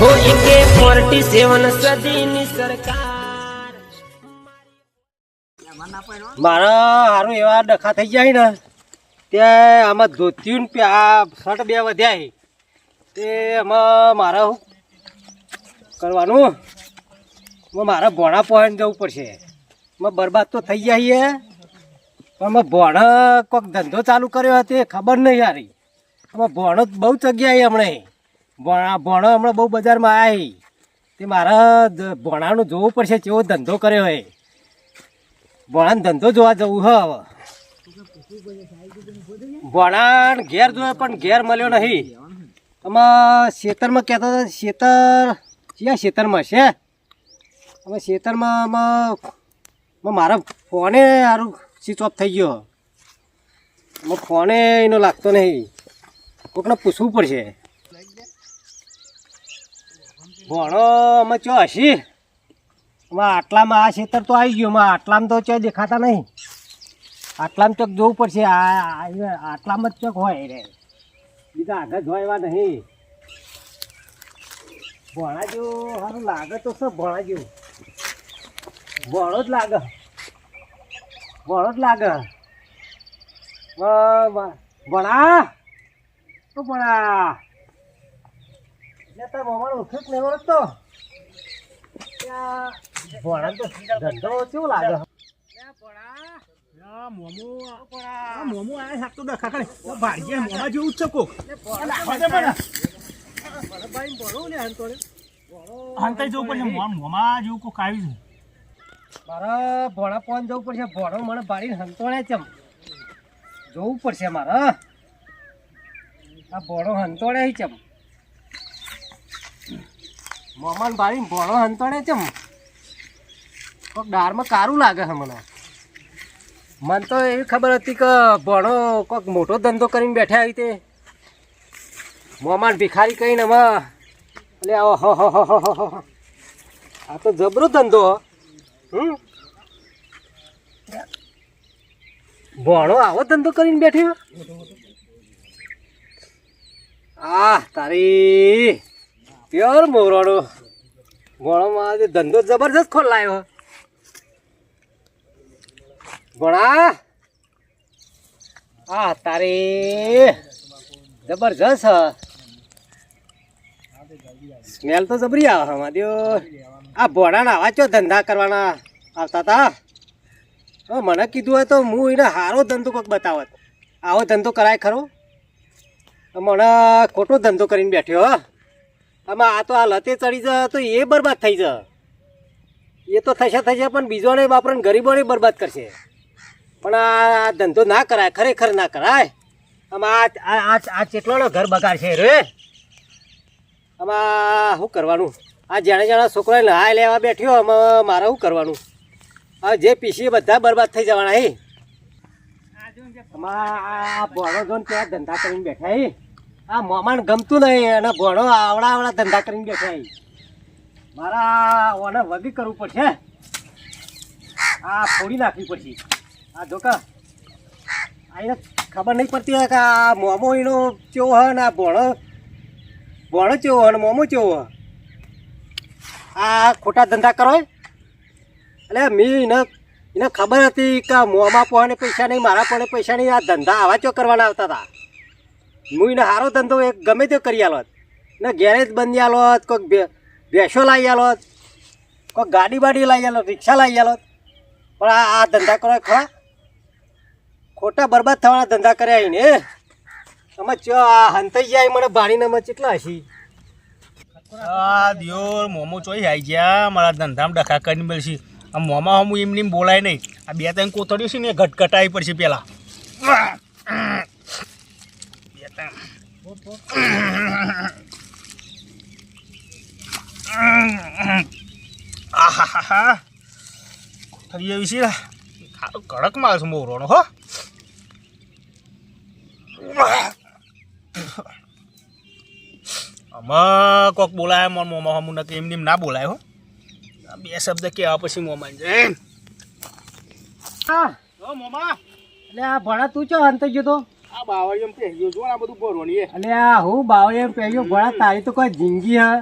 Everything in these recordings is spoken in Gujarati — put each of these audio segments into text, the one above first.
હો એકે ફોર્ટી સેવન મારા હારું એવા ડખા થઈ જાય ને ત્યાં આમાં ધોત્યું ને આ શર્ટ બે વધ્યા તે આમાં મારા કરવાનું. મારા ભોણા પહોંચી જવું પડશે. મેં બરબાદ તો થઈ જાય છે પણ મેં ભોણા કોઈક ધંધો ચાલુ કર્યો હતો એ ખબર નહીં યારી એમાં ભોણો બહુ જગ્યાએ હમણે. ભોણા ભોણો હમણાં બહુ બજારમાં આવી તે મારા ભણાનું જોવું પડશે કેવો ધંધો કર્યો હોય ભોણાનો ધંધો જોવા જવું હ ભોણાને ઘેર જોયો પણ ઘેર મળ્યો નહીં. આમાં ખેતરમાં કહેતા હતા ખેતર ક્યાં ખેતરમાં છે અમે ખેતરમાં મારા ફોને સારું સ્વિચ ઓફ થઈ ગયો. ફોને એનો લાગતો નહીં. કોકને પૂછવું પડશે. ભણો અમે ચો હશી આટલામાં આ ખેતર તો આવી ગયું આટલામાં તો ચોય દેખાતા નહીં. આટલામાં ચોક જોવું પડશે, આ આટલામાં જ ચોક હોય રે. બીજા આગળ એવા નહીં. ભણા જેવું સારું લાગે તો શું ભણા જેવું ભણો જ લાગે. ભણો જ લાગે. ભણા? તો ભણા. તાર મોમાનો ઓળખ્યો જ નહીં ઓળખતો ભણા તો ધંધો કેવો લાગે? જવું પડશે. મોં મોંમાં જેવું કોક આવ્યું છે. મારે ભોણા પોન જવું પડશે. ભોણો મને બાળીને હંતોળે ચમ જોવું પડશે મારે. આ ભોળો હંતોળે ઈ ચમ મોમાન ભાઈ ભોણો હંતોળે ચમ કોક દાળમાં કારું લાગે છે મને. મને તો એવી ખબર હતી કે ભોણો કોક મોટો ધંધો કરીને બેઠા આવી તે. મોમાન ભિખારી કહીને અમે એટલે આવો હો હો હો હો હો હો. આ તો જબરો ધંધો. હમ? ભણો આવો ધંધો કરીને બેઠ્યો? આ તારી પ્યોર મોરવાડો ભણોમાં આજે ધંધો જબરજસ્ત ખોલાયો ભણા આ તારે જબરજસ્ત હ. સ્મેલ તો જબરી આવે હમાદ્યો આ ભોળાના આવા ચો ધંધા કરવાના આવતા હતા મને કીધું હોય તો હું એને સારો ધંધો કોઈક બતાવત. આવો ધંધો કરાય ખરો. મને ખોટો ધંધો કરીને બેઠ્યો, હો. આમાં આ તો આ લતે ચડી જ, તો એ બરબાદ થઈ જ. એ તો થશે થશે, પણ બીજોને બાપરાને ગરીબોને બરબાદ કરશે. પણ આ ધંધો ના કરાય, ખરેખર ના કરાય. આમાં આ આ ચેટલોનો ઘર બગાડશે રે. આમાં શું કરવાનું? આ જાણે જાણે છોકરાને નહાય લેવા બેઠ્યો, આમાં મારે શું કરવાનું? આ જે પીસી બધા બરબાદ થઈ જવાના હે. આમાં આ ભણો જોન ત્યાં ધંધા કરીને બેઠા હે. આ મોમાન ગમતું નહીં અને ભણો આવડા આવડા ધંધા કરીને બેઠા હે મારા ઓને વગી કરવું પડશે આ ફોડી નાખવી પડશે. આ જોકા આ એને ખબર નહીં પડતી કે આ મોમો એનો ચેવો હોય ને આ ભણો ભણો ચેવો હોય ને મોમો ચેવો હોય. આ ખોટા ધંધા કરો એટલે મેં એને એને ખબર હતી કે આ પણ પૈસા નહીં, મારા પણ પૈસા નહીં, આ ધંધા આવા ચો કરવાના આવતા હતા. હું એને સારો ધંધો એક ગમે તે કરી આલોત. ને ગેરેજ બંધી આલોત કોઈક ભેંસો લાવી આલોત કોઈક ગાડી બાડી લાવી આલોત, રિક્ષા લાવી આલોત. પણ આ આ ધંધા કરો ખરા? ખોટા બરબાદ થવાના ધંધા કર્યા એને અમે ચ આ હંતાઈ જાય મને ભાડીને અમે કેટલા હશી? આ દિયોર, મોમો ચોઈ આવી ગયા, મારા ધંધામાં ડખા કરીને મળશે આ મોમાં હમું એમને બોલાય નહીં. આ બે ત્રણ કોથળીઓ છે ને ઘટઘટાવી પડશે પહેલાં ત્રણ આહાહાહા. કોથળીઓ વિશે ખાતો કડક માલ છે મોરોનો હો. આમાં કોક બોલાય મોર મોમાં હમું નક્કી એમને એમ ના બોલાય હો. બે શબ્દ કહેવા પછી મોમાં ઓ મોમા. એટલે આ ભણા તું ચો હંતાઈ ગયો તો? આ બાવળીઓ પહેર્યો જો આ બધું એ. એટલે આ હું બાવળે પહેર્યો ભણા તારી તો કોઈ જિંદગી હા.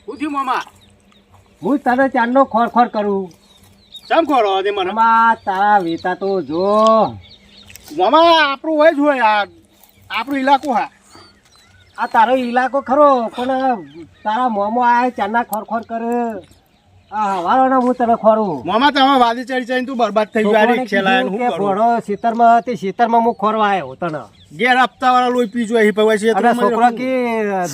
શું થયું મામા. હું તને ચાંદનો ખોર ખોર કરું. ચમ ખોરો દે મને? તારા વેતા તો જો. મોમા આપણું હોય જ હોય આ. આપણું ઇલાકો હા. આ તારો ઇલાકો ખરો પણ તારા મોમો આય ચાંદના ખોર ખોર કરે. હવારોને હું તને ખોરું. મામા તમે વાદી ચડી ચડીને તું બરબાદ થઈ ગયો રિક્ષા કરું? ભણો ખેતરમાં હું ખોરવા આવ્યો તને. ગેર હપ્તા વાળા લોહી પીજો અહીં પવાય છે અને છોકરો કે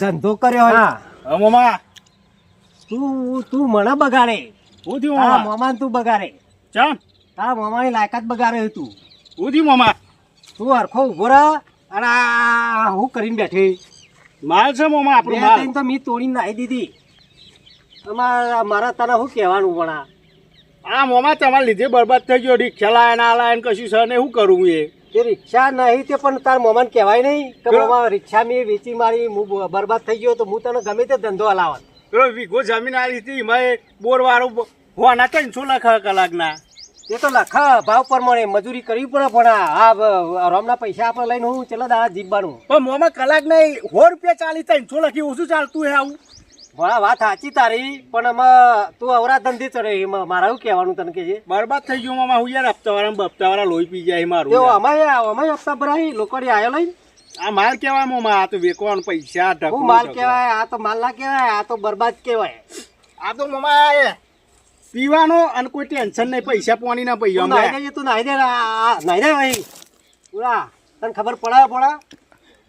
ધંધો કર્યો હા. મોમા. તું તું મને બગાડે. શું થયું તારા મોમા મોમાને તું બગાડે. ચમ? તારા મોમાની લાયકાત બગાડે તું. થયું મોમા? તું હરખો ઊભો રહ અને હું કરીને બેઠી. માલ છે મોમા આપણું માલ. તો મી તોડીને નાહી દીધી. અમારા મારા તને શું કહેવાનું પણ આ? આ મોમા તમારા લીધે બરબાદ થઈ ગયો. રિક્ષા લાય ના લાય કશું છે ને શું કરવું એ? તે રિક્ષા નહીં તે પણ તાર મોમાને કહેવાય નહીં કે મોમાં રિક્ષા મેં વેચી મારી હું બરબાદ થઈ ગયો તો હું તને ગમે તે ધંધો હલાવત. પેલો વીઘો જમીન આવી હતી એમાં બોરવાળું હોના ત્રણસો લાખ કલાકના. એ તો લખા ભાવ પ્રમાણે મજૂરી કરવી પડે પણ આ રોમના પૈસા આપણે લઈને હું ચલો દાદા જીવવાનું પણ મોમાં કલાક નહીં સો રૂપિયા ચાલી ત્રણસો લખી ઓછું ચાલતું હે આવું. ભણા વાત સાચી તારી પણ આમાં તું અવરા ધંધે ચડે એમાં મારા શું કહેવાનું તને કે છે? બરબાદ થઈ ગયું મામા હું યાર હપ્તા વાળા હપ્તા વાળા લોહી પી જાય મારું. અમાય અમાય હપ્તા ભરાય લોકો આયો લઈ આ માલ કેવાય મોમાં આ તો વેકવાનું પૈસા ઢકલું માલ. કહેવાય આ તો માલ ના કહેવાય આ તો બરબાદ કહેવાય. આ તો મોમાં એ પીવાનો અને કોઈ ટેન્શન નહીં પૈસા પાણી ના પૈસા તું નાહી દેજે તું નાઈ દે નાહી દે ભાઈ. પૂરા તને ખબર પડે પડે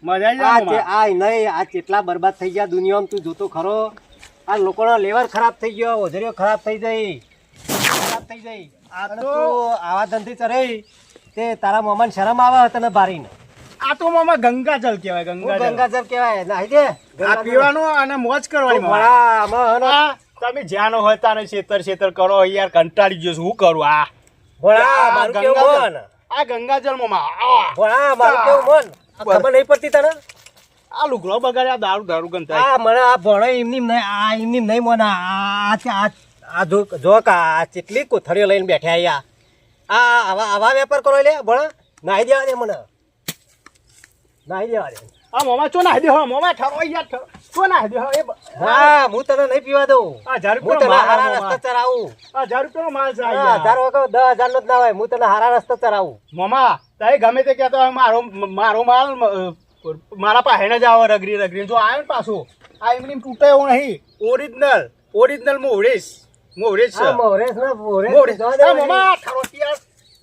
મજા આ. આ નહીં આ કેટલા બરબાદ થઈ ગયા દુનિયામાં તું જોતો ખરો. આ લોકોનો લેવર ખરાબ થઈ ગયો ઓઝરીઓ ખરાબ થઈ જઈ ખરાબ થઈ જઈ આ તો આવા ધંધી ચરે. તે તારા મોમાને શરમ આવે તને બારીને. આ તો મામા ગંગાજળ કહેવાય ગંગાજળ. ગંગાજળ કહેવાય. નાહી દે આ પીવાનું અને મોજ કરવાની મોમાં. આ તમે જ્યાં હોય તારે છેતર છેતર કરો યાર કંટાળી ગયો શું કરું? આ. ભણા, આ ગંગાજળ. આ મોમાં ભણા, મારું કેવું મન? આ ખબર નહીં પડતી તને? આ લુગડો બગાડ્યા દારૂ દારૂ ગંધાય. આ મને આ ભણે એમની નહીં આ એમની નહીં મને આ આ- આ આ જો જો કા કેટલી કોથળીઓ લઈને બેઠા અહીંયા. આ આવા આવા વેપાર કરો લે ભણ. નાહી દેવા દે મને. નાહી દેવા દે. આ મોમાં ચો નાહી દે હો મોમાં ઠરો યાર ઠરો. ચો નાહી દે હો એ હા હું તને નહીં પીવા દઉં. હું તને હારા રસ્તા ચરાવું હજાર રૂપિયાનો માલ છે આ હા, યાર. હજાર વગર દસ હજાર નો જ ના હોય હું તને હારા રસ્તે ચરાવું મોમાં તારે ગમે તે કહેતો મારો મારો માલ મારા પાસે જો આવ્યો ને પાછું. આ એમની તૂટે એવું નહીં. ઓરિજિનલ ઓરિજિનલ મોવરેજ મોવરેજ છે. ને જવા. મોમાં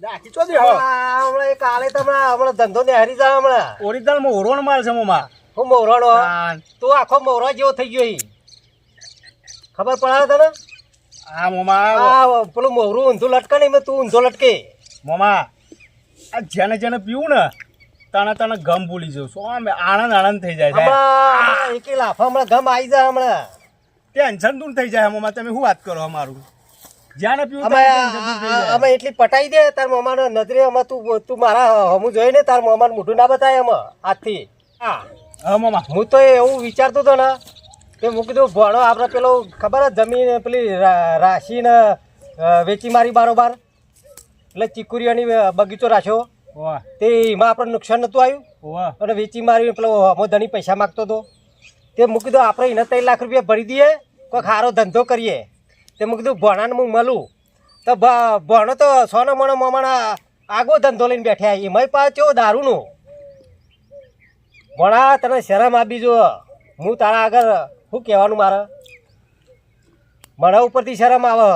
નાખી ચો દે હમણાં કાલે આલે હમણાં ધંધો ને હારી જાવ હમણાં. ઓરિજિનલ મોહરોનો માલ છે મોમાં. હું આ તું આખો મોરો જેવો થઈ ગયો ખબર પડે તને? આ મોમા. આ પેલું મોરું ઊંધું લટકે ને મેં તું ઊંધો લટકે. મોમા આ જેને જેને પીવું ને તને તને ગમ ભૂલી જવું શું આમ આનંદ આનંદ થઈ જાય છે હમણાં લાફા હમણાં ગમ આવી જાય હમણાં. ટેન્શન દૂર થઈ જાય મોમા. તમે શું વાત કરો અમારું? જ્યાં પીવું અમે એટલી પટાઈ દે તાર મોમાનો નજરે અમે તું તું મારા હમું જોઈ ને તાર મોમાનું મોઢું ના બતાય અમે આજથી હા. હા મામા હું તો એવું વિચારતો હતો ને કે મૂકી દઉં ભણો આપણે પેલો ખબર જ જમીન પેલી રાશીને વેચી મારી બારોબાર? એટલે ચીકુરીઓની બગીચો રાખ્યો. તે એમાં આપણે નુકસાન નહોતું આવ્યું. અને વેચી મારી પેલો અમો ધણી પૈસા માગતો હતો. તે મૂકી દો આપણે એને ત્રણ લાખ રૂપિયા ભરી દઈએ કોઈ સારો ધંધો કરીએ. તે મૂકી દઉં ભણાને હું મળું. તો ભણો તો સોનો મણો મમાણા આગો ધંધો લઈને બેઠ્યા એમાંય પાછો દારૂનું. ભણા તને શરમ આપી જો હું તારા આગળ શું કહેવાનું મારે? મારા ઉપરથી શરમ આવે.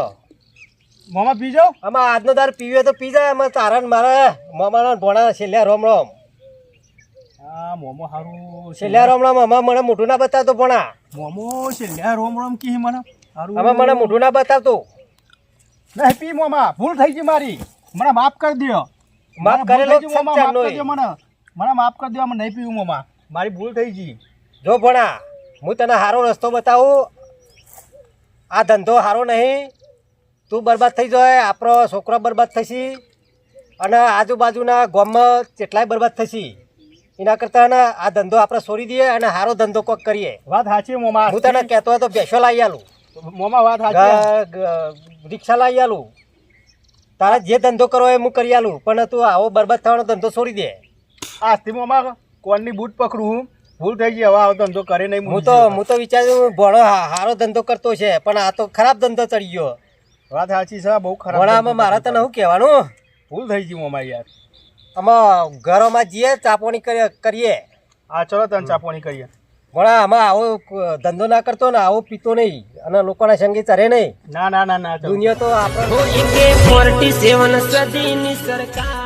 મામા પી જાઓ. આમાં આજનો દાર પીવે તો પી જાય આમાં તારા ને મારા. મમાના ભણા છેલ્લા રોમ રોમ હા મોમો હારું છેલ્લે રોમ રોમ અમા મને મોઢું ના બતાવતો ભણા. મોમો છેલ્લે રોમ રોમ કી મને? હારું. મને મોઢું ના બતાવતો. નહીં પી મોમા. ભૂલ થઈ ગઈ મારી. મને માફ કરી દ્યો. માફ કરેલો મને. મને માફ કરી દેવા નહીં પીવું મોમાં. મારી ભૂલ થઈ ગઈ. જો ભણા હું તને સારો રસ્તો બતાવું. આ ધંધો સારો નહીં. તું બરબાદ થઈ જાય આપણો છોકરો બરબાદ થશે. અને આજુબાજુના ગામમાં કેટલાય બરબાદ થશે. એના કરતાં આ ધંધો આપણે છોડી દઈએ અને સારો ધંધો કોક કરીએ. વાત સાચી મોમા. હું તને કહેતો હોય તો બેસો લાવી આલું. મોમા વાત સાચી રિક્ષા લાવી આલું. તારા જે ધંધો કરો એ હું કરી આલું. પણ તું આવો બરબાદ થવાનો ધંધો છોડી દે. આજથી મોમાં કોણની બૂટ પકડું ભૂલ થઈ ગઈ હવે આવો ધંધો કરે નહીં હું તો હું તો વિચાર્યું ભણો હા- હારો ધંધો કરતો છે પણ આ તો ખરાબ ધંધો ચડી ગયો. વાત સાચી છે બહુ ખરાબ ભણામાં મારા મારે તને શું કહેવાનું? ભૂલ થઈ ગયું અમારી યાર. આમાં ઘરોમાં જઈએ ચાપોણી કરીએ હા ચલો તને ચાપોણી કરીએ. ભણા આમાં આવો ધંધો ના કરતો ને આવો પીતો નહીં અને લોકોના સંગીત ચરે નહીં. ના ના ના ના દુનિયા તો આપણે સેવન સરકાર.